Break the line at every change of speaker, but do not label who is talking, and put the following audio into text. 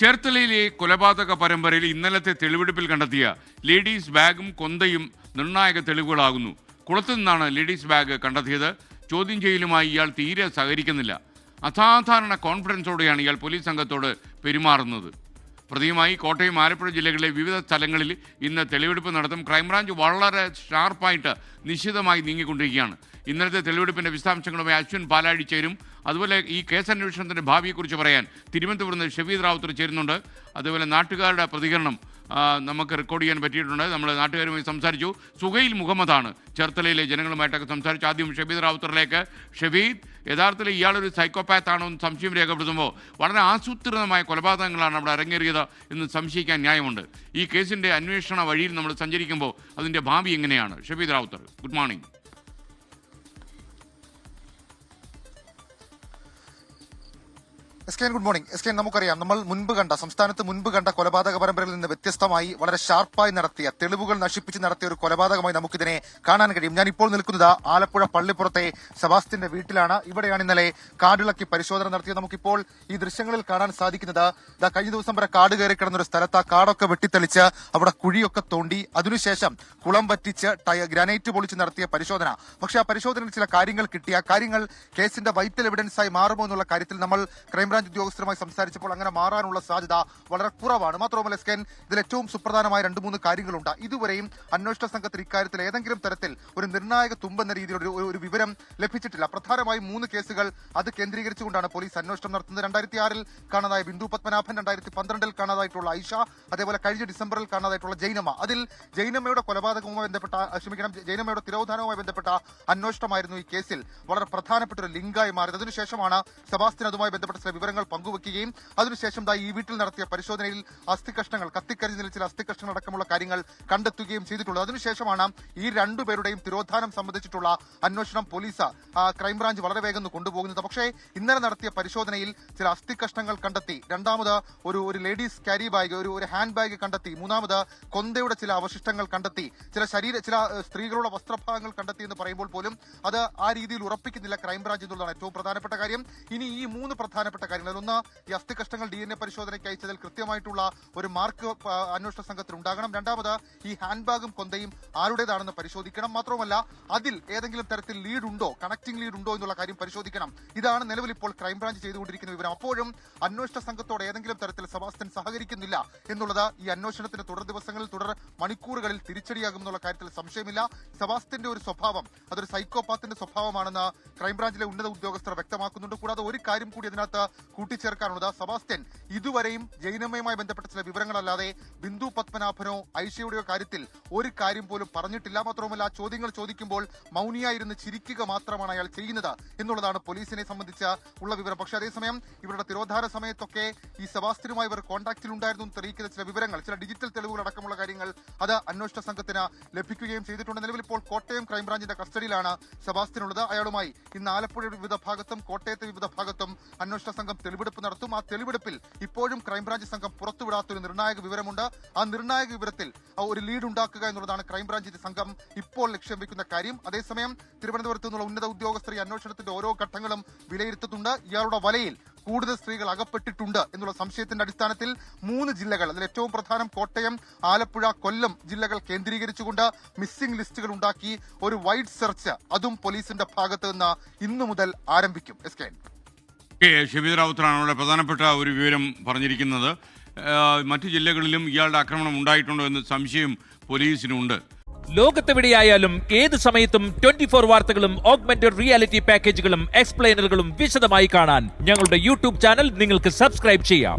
ചേർത്തലയിലെ കൊലപാതക പരമ്പരയിൽ ഇന്നലത്തെ തെളിവെടുപ്പിൽ കണ്ടെത്തിയ ലേഡീസ് ബാഗും കൊന്തയും നിർണായക തെളിവുകളാകുന്നു. കുളത്തു നിന്നാണ് ലേഡീസ് ബാഗ് കണ്ടെത്തിയത്. ചോദ്യം ചെയ്യലുമായി ഇയാൾ തീരെ സഹകരിക്കുന്നില്ല. അസാധാരണ കോൺഫിഡൻസോടെയാണ് ഇയാൾ പോലീസ് സംഘത്തോട് പെരുമാറുന്നത്. പ്രതിയുമായി കോട്ടയം ആലപ്പുഴ ജില്ലകളിലെ വിവിധ സ്ഥലങ്ങളിൽ ഇന്ന് തെളിവെടുപ്പ് നടത്തും. ക്രൈംബ്രാഞ്ച് വളരെ ഷാർപ്പായിട്ട് നിശ്ചിതമായി നീങ്ങിക്കൊണ്ടിരിക്കുകയാണ്. ഇന്നലത്തെ തെളിവെടുപ്പിന്റെ വിശദാംശങ്ങളുമായി അശ്വിൻ പാലാഴി ചേരും. അതുപോലെ ഈ കേസ് അന്വേഷണത്തിന്റെ ഭാവിയെക്കുറിച്ച് പറയാൻ തിരുവനന്തപുരത്ത് നിന്ന് റാവുത്തർ ചേരുന്നുണ്ട്. അതുപോലെ നാട്ടുകാരുടെ പ്രതികരണം നമുക്ക് റെക്കോർഡ് ചെയ്യാൻ പറ്റിയിട്ടുണ്ട്. നമ്മൾ നാട്ടുകാരുമായി സംസാരിച്ചു. സുഹൈൽ മുഹമ്മദാണ് ചേർത്തലയിലെ ജനങ്ങളുമായിട്ടൊക്കെ സംസാരിച്ചു. ആദ്യം ഷബീദ് റാവുത്തറിലേക്ക്. ഷബീദ് യഥാർത്ഥത്തിൽ ഇയാളൊരു സൈക്കോപാത്ത് ആണോ എന്ന് സംശയം രേഖപ്പെടുത്തുമ്പോൾ വളരെ ആസൂത്രിതമായ കൊലപാതകങ്ങളാണ് അവിടെ അരങ്ങേറിയത് എന്ന് സംശയിക്കാൻ ന്യായമുണ്ട്. ഈ കേസിന്റെ അന്വേഷണ വഴിയിൽ നമ്മൾ സഞ്ചരിക്കുമ്പോൾ അതിന്റെ ഭാവി എങ്ങനെയാണ്? Shabeed Ravuthar good morning
S K good morning S K നമുക്കറിയാം. നമ്മൾ മുൻപ് കണ്ട സംസ്ഥാനത്ത് മുൻപ് കണ്ട കൊലപാതക പരമ്പരയിൽ നിന്ന് വ്യത്യസ്തമായി വളരെ ഷാർപ്പായി നടത്തിയ തെളിവുകൾ നശിപ്പിച്ച് നടത്തിയ ഒരു കൊലപാതകമായി നമുക്കിതിനെ കാണാൻ കഴിയും. ഞാൻ ഇപ്പോൾ നിൽക്കുന്നത് ആലപ്പുഴ പള്ളിപ്പുറത്തെ സെബാസ്റ്റിന്റെ വീട്ടിലാണ്. ഇവിടെയാണ് ഇന്നലെ കാടിളക്കി പരിശോധന നടത്തിയത്. നമുക്കിപ്പോൾ ഈ ദൃശ്യങ്ങളിൽ കാണാൻ സാധിക്കുന്നത് കഴിഞ്ഞ ദിവസം വരെ കാട് കയറി കിടന്ന ഒരു സ്ഥലത്ത് ആ കാടൊക്കെ വെട്ടിത്തെളിച്ച് അവിടെ കുഴിയൊക്കെ തോണ്ടി അതിനുശേഷം കുളം പറ്റിച്ച് ഗ്രാനൈറ്റ് പൊളിച്ച് നടത്തിയ പരിശോധന. പക്ഷേ ആ പരിശോധനയിൽ ചില കാര്യങ്ങൾ കിട്ടി. ആ കാര്യങ്ങൾ കേസിന്റെ വൈറ്റൽ എവിഡൻസ് ആയി മാറുമോ എന്നുള്ള കാര്യത്തിൽ നമ്മൾ ക്രൈംബ്രാഞ്ച് ഉദ്യോഗസ്ഥരുമായി സംസാരിച്ചപ്പോൾ അങ്ങനെ മാറാനുള്ള സാധ്യത വളരെ കുറവാണ്. മാത്രമല്ല സ്കെൻ ഇതിൽ ഏറ്റവും സുപ്രധാനമായ രണ്ട് മൂന്ന് കാര്യങ്ങളുണ്ട്. ഇതുവരെയും അന്വേഷണ സംഘത്തിന് ഇക്കാര്യത്തിൽ ഏതെങ്കിലും തരത്തിൽ ഒരു നിർണായക തുമ്പെന്ന രീതിയിലൊരു ഒരു- വിവരം ലഭിച്ചിട്ടില്ല. പ്രധാനമായും മൂന്ന് കേസുകൾ അത് കേന്ദ്രീകരിച്ചുകൊണ്ടാണ് പോലീസ് അന്വേഷണം നടത്തുന്നത്. രണ്ടായിരത്തി ആറിൽ കാണാതായ ബിന്ദു പത്മനാഭൻ രണ്ടായിരത്തി പന്ത്രണ്ടിൽ കാണാതായിട്ടുള്ള ഐഷ അതേപോലെ കഴിഞ്ഞ ഡിസംബറിൽ കാണാതായിട്ടുള്ള ജൈനമ്മ. അതിൽ ജൈനമ്മയുടെ കൊലപാതകവുമായി ബന്ധപ്പെട്ട ക്ഷമിക്കണം ജൈനമ്മയുടെ തിരോധാനവുമായി ബന്ധപ്പെട്ട അന്വേഷണമായിരുന്നു ഈ കേസിൽ. വളരെ പ്രധാനപ്പെട്ട ഒരു ലിങ്കായി മാറിയത്. അതിനുശേഷമാണ് സെബാസ്റ്റിൻ അതുമായി ബന്ധപ്പെട്ട ചില വിവരങ്ങൾ പങ്കുവെക്കുകയും അതിനുശേഷം ദാ ഈ വീട്ടിൽ നടത്തിയ പരിശോധനയിൽ അസ്ഥികഷ്ണങ്ങൾ കത്തിക്കരിഞ്ഞ നിലയിൽ ചില അസ്ഥികഷ്ണങ്ങൾ അടക്കമുള്ള കാര്യങ്ങൾ കണ്ടെത്തുകയും ചെയ്തിട്ടുള്ളത്. അതിനുശേഷമാണ് ഈ രണ്ടുപേരുടെയും തിരോധാനം സംബന്ധിച്ചിട്ടുള്ള അന്വേഷണം പോലീസ് ക്രൈംബ്രാഞ്ച് വളരെ വേഗം കൊണ്ടുപോകുന്നത്. പക്ഷേ ഇന്നലെ നടത്തിയ പരിശോധനയിൽ ചില അസ്ഥികഷ്ണങ്ങൾ കണ്ടെത്തി രണ്ടാമത് ഒരു ഒരു ലേഡീസ് ക്യാരി ബാഗ് ഒരു ഒരു ഹാൻഡ് ബാഗ് കണ്ടെത്തി മൂന്നാമത് കൊന്തയുടെ ചില അവശിഷ്ടങ്ങൾ കണ്ടെത്തി ചില ശരീര ചില സ്ത്രീകളുടെ വസ്ത്രഭാഗങ്ങൾ കണ്ടെത്തി എന്ന് പറയുമ്പോൾ പോലും അത് ആ രീതിയിൽ ഉറപ്പിക്കുന്നില്ല ക്രൈംബ്രാഞ്ച് എന്നുള്ളതാണ് ഏറ്റവും പ്രധാനപ്പെട്ട കാര്യം. ഇനി ഈ മൂന്ന് പ്രധാനപ്പെട്ട കാര്യങ്ങൾ ഒന്ന് ഈ അസ്ഥികഷ്ടങ്ങൾ ഡി എൻ എ പരിശോധനയ്ക്ക് അയച്ചതിൽ കൃത്യമായിട്ടുള്ള ഒരു മാർക്ക് അന്വേഷണ സംഘത്തിൽ ഉണ്ടാകണം. രണ്ടാമത് ഈ ഹാൻഡ് ബാഗും കൊന്തയും ആരുടേതാണെന്ന് പരിശോധിക്കണം. മാത്രമല്ല അതിൽ ഏതെങ്കിലും തരത്തിൽ ലീഡ് ഉണ്ടോ കണക്ടിംഗ് ലീഡ് ഉണ്ടോ എന്നുള്ള കാര്യം പരിശോധിക്കണം. ഇതാണ് നിലവിൽ ഇപ്പോൾ ക്രൈംബ്രാഞ്ച് ചെയ്തുകൊണ്ടിരിക്കുന്ന വിവരം. അപ്പോഴും അന്വേഷണ സംഘത്തോട് ഏതെങ്കിലും തരത്തിൽ സെബാസ്റ്റ്യൻ സഹകരിക്കുന്നില്ല എന്നുള്ളത് ഈ അന്വേഷണത്തിന്റെ തുടർ ദിവസങ്ങളിൽ തുടർ മണിക്കൂറുകളിൽ തിരിച്ചടിയാകും എന്നുള്ള കാര്യത്തിൽ സംശയമില്ല. സെബാസ്റ്റ്യന്റെ ഒരു സ്വഭാവം അതൊരു സൈക്കോപാത്തിന്റെ സ്വഭാവമാണെന്ന് ക്രൈംബ്രാഞ്ചിലെ ഉന്നത ഉദ്യോഗസ്ഥർ വ്യക്തമാക്കുന്നുണ്ട്. കൂടാതെ ഒരു കാര്യം കൂടി അതിനകത്ത് കൂട്ടിച്ചേർക്കാനുള്ളത്. സെബാസ്റ്റ്യൻ ഇതുവരെയും ജൈനമ്മയുമായി ബന്ധപ്പെട്ട ചില വിവരങ്ങളല്ലാതെ ബിന്ദു പത്മനാഭനോ ഐഷയുടെയോ കാര്യത്തിൽ ഒരു കാര്യം പോലും പറഞ്ഞിട്ടില്ല. മാത്രവുമല്ല ചോദ്യങ്ങൾ ചോദിക്കുമ്പോൾ മൗനിയായിരുന്ന് ചിരിക്കുക മാത്രമാണ് അയാൾ ചെയ്യുന്നത് എന്നുള്ളതാണ് പോലീസിനെ സംബന്ധിച്ച് ഉള്ള വിവരം. പക്ഷേ അതേസമയം ഇവരുടെ തിരോധാര സമയത്തൊക്കെ ഈ സെബാസ്റ്റ്യനുമായി ഇവർ എന്ന് തെളിയിക്കുന്ന ചില വിവരങ്ങൾ ചില ഡിജിറ്റൽ തെളിവുകൾ അടക്കമുള്ള കാര്യങ്ങൾ അത് അന്വേഷണ സംഘത്തിന് ലഭിക്കുകയും ചെയ്തിട്ടുണ്ട്. നിലവിൽ ഇപ്പോൾ കോട്ടയം ക്രൈംബ്രാഞ്ചിന്റെ കസ്റ്റഡിയിലാണ് സെബാസ്റ്റ്യൻ ഉള്ളത് അയാളുമായി ഇന്ന് ആലപ്പുഴയുടെ വിവിധ ഭാഗത്തും കോട്ടയത്തെ വിവിധ ഭാഗത്തും അന്വേഷണ സംഘം തെളിവെടുപ്പ് നടത്തും. ആ തെളിവെടുപ്പിൽ ഇപ്പോഴും ക്രൈംബ്രാഞ്ച് സംഘം പുറത്തുവിടാത്ത ഒരു നിർണായക വിവരമുണ്ട്. ആ നിർണായക വിവരത്തിൽ ഒരു ലീഡ് ഉണ്ടാക്കുക എന്നുള്ളതാണ് ക്രൈംബ്രാഞ്ചിന്റെ സംഘം ഇപ്പോൾ ലക്ഷ്യം വെക്കുന്ന കാര്യം. അതേസമയം തിരുവനന്തപുരത്ത് നിന്നുള്ള ഉന്നത ഉദ്യോഗസ്ഥർ ഈ അന്വേഷണത്തിന്റെ ഓരോ ഘട്ടങ്ങളും വിലയിരുത്തുന്നുണ്ട്. ഇയാളുടെ വലയിൽ കൂടുതൽ സ്ത്രീകൾ അകപ്പെട്ടിട്ടുണ്ട് എന്നുള്ള സംശയത്തിന്റെ അടിസ്ഥാനത്തിൽ മൂന്ന് ജില്ലകൾ അതിൽ ഏറ്റവും പ്രധാനം കോട്ടയം ആലപ്പുഴ കൊല്ലം ജില്ലകൾ കേന്ദ്രീകരിച്ചുകൊണ്ട് മിസ്സിംഗ് ലിസ്റ്റുകൾ ഉണ്ടാക്കി ഒരു വൈഡ് സെർച്ച് അതും പോലീസിന്റെ ഭാഗത്ത് നിന്ന് ഇന്നു മുതൽ ആരംഭിക്കും. എസ്
ഷബീദ് റാവുത്തറാണ് അവിടെ പ്രധാനപ്പെട്ട ഒരു വിവരം പറഞ്ഞിരിക്കുന്നത്. മറ്റു ജില്ലകളിലും ഇയാളുടെ ആക്രമണം ഉണ്ടായിട്ടുണ്ടോ എന്ന് സംശയം പോലീസിനുണ്ട്.
ലോകത്തെവിടെയായാലും ഏത് സമയത്തും ട്വന്റി ഫോർ വാർത്തകളും ഓഗ്മെന്റഡ് റിയാലിറ്റി പാക്കേജുകളും എക്സ്പ്ലെയിനറുകളും വിശദമായി കാണാൻ ഞങ്ങളുടെ യൂട്യൂബ് ചാനൽ നിങ്ങൾക്ക് സബ്സ്ക്രൈബ് ചെയ്യാം.